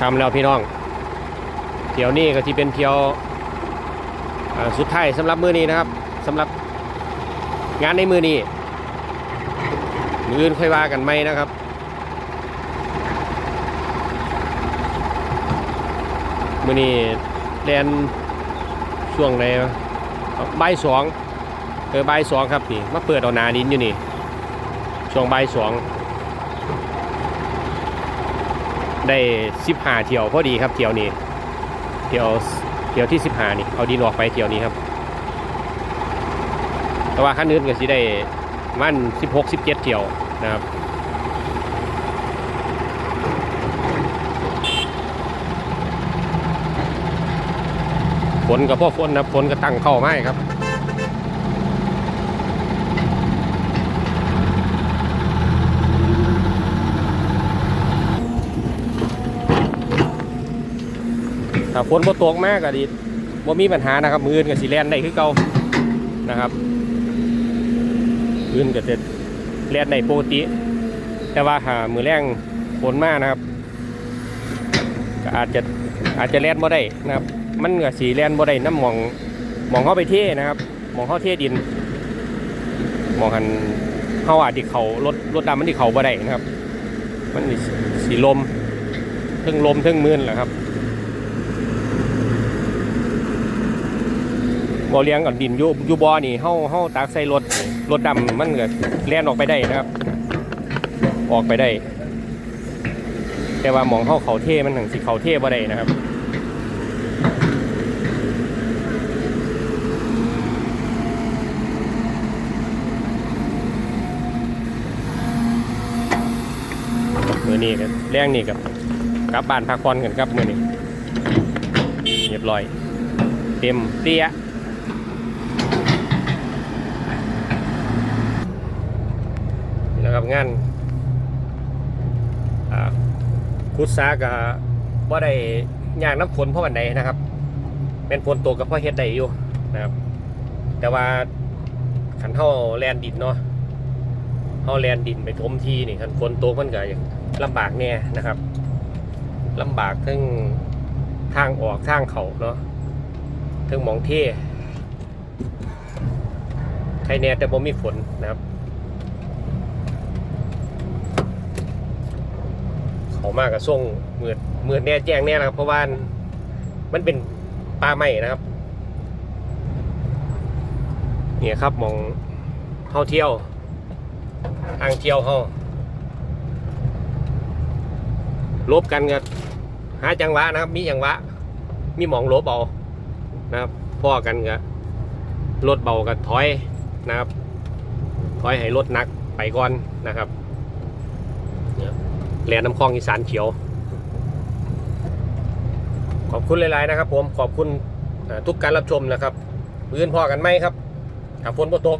ทำแล้วพี่น้องเที่ยวนี้ก็ที่เป็นเที่ยวสุดท้ายสำหรับมือนี้นะครับสำหรับงานในมือนี้มืออื่นค่อยว่ากันไหมนะครับมือนี้แลนช่วงไหนวะบ่ายสองเออบ่ายสองครับนี่มาเปิดเอาหนาดินอยู่นี่ช่วงใบสอง ได้สิบหาเที่ยวพอดีครับเที่ยวนี้เที่ยวเที่ยวที่สิบหานี่เอาดินออกไปเที่ยวนี้ครับ แต่ว่าขั้นอื่นก็สิได้มันสิบหกสิบเจ็ดเที่ยวนะครับฝนกับพวกฝนนะฝนก็ตั้งเข้าไม้ครับ ถ้าฝนบ่ตกมากก็ดีบ่มีปัญหานะครับมืออื่นก็สิแลนได้คือเก่านะครับมืออื่นก็จะแลนได้ปกติ แต่ว่าหามือแรงฝนมากนะครับก็อาจจะอาจจะแลนบ่ได้นะครับ มันก็สีแลนบ่ได้น้ำมองมองเข้าไปเท่นะครับมองเข้าเท่ดินมองหันเข้าอาจจะเขารถรถดำมันที่เขาบ่ได้นะครับ มันสีลมทึ่งลมทึ่งมืนแหละครับ บ่เลี้ยงกับดินอยู่อยู่บ่อนี่เฮาเฮาตากใส่รถรถดำมันก็แล่นออกไปได้นะครับ ออกไปได้ แต่ว่ามองเข้าเขาเท่มันถึงสิเขาเท่บ่ได้นะครับมือนี้กับแรงนี่กับกลับบ้านพักผ่อนกันครับมือนี้เรียบร้อย เต็มเตี้ยนี่นะครับ งานคุดซากับว่าได้ยางน้ำฝนเพราะวันใดนะครับเป็นฝนตกกับพ่อเฮ็ดได้อยู่นะครับ แต่ว่าขันเท่าแลนดินเนาะเอาแลนดินไปถมทีนี่คันฝนตกมันก็ลำบากแน่นะครับลำบากทั้งทางออกทางเขาเนาะทั้งมองเท่ใครแน่แต่บ่มีฝนนะครับ เขามากกับส่งเมือดเมือดแน่แจ้งแน่นะครับ เพราะว่ามันเป็นป่าไม้นะครับ เนี่ยครับมองเท่องเที่ยวทางเที่ยวเขาลบกันกันหาจังหวะนะครับ มีจังหวะ มีหมองลบเอานะครับพ่อกันกับรถเบากับถอยนะครับถอยให้รถหนักไปก่อนนะครับ แหลน้ำคลองอีสานเขียว ขอบคุณหลาย ๆ นะครับ ผมขอบคุณทุกการรับชมนะครับ มืออื่นพอกันไหมครับถ้าฝนบ่ตก